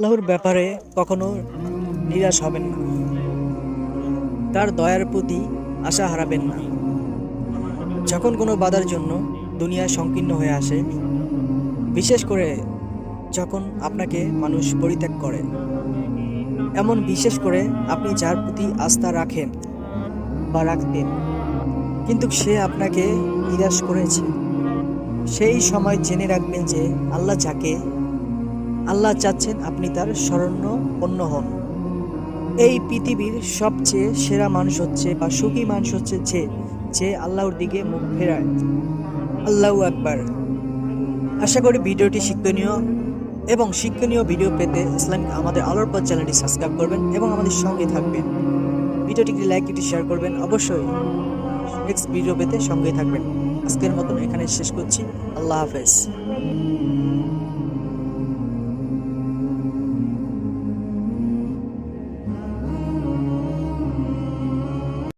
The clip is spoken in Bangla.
আল্লাহর ব্যাপারে কখনো নিরাশ হবেন না। তার দয়ার প্রতি আশা হারাবেন না। যখন কোনো বাধার জন্য দুনিয়া সংকীর্ণ হয়ে আসে, বিশেষ করে যখন আপনাকে মানুষ পরিত্যাগ করে। এমন বিশেষ করে আপনি যার প্রতি আস্থা রাখেন বা রাখতেন, কিন্তু সে আপনাকে নিরাশ করেছে। সেই সময় জেনে রাখবেন যে আল্লাহ যাকে আল্লাহ চাচ্ছেন আপনি তার স্মরণ্য পণ্য হন। এই পৃথিবীর সবচেয়ে সেরা মানুষ হচ্ছে বা সুখী মানুষ হচ্ছে যে যে আল্লাহর দিকে মুখ ফেরায়। আল্লাহ আকবার। আশা করি ভিডিওটি শিক্ষণীয় এবং শিক্ষণীয় ভিডিও পেতে ইসলামিক আমাদের আলোর পথ চ্যানেলটি সাবস্ক্রাইব করবেন এবং আমাদের সঙ্গে থাকবেন। ভিডিওটিকে লাইক, একটি শেয়ার করবেন। অবশ্যই নেক্সট ভিডিও পেতে সঙ্গে থাকবেন। আজকের মতন এখানে শেষ করছি। আল্লাহ হাফেজ।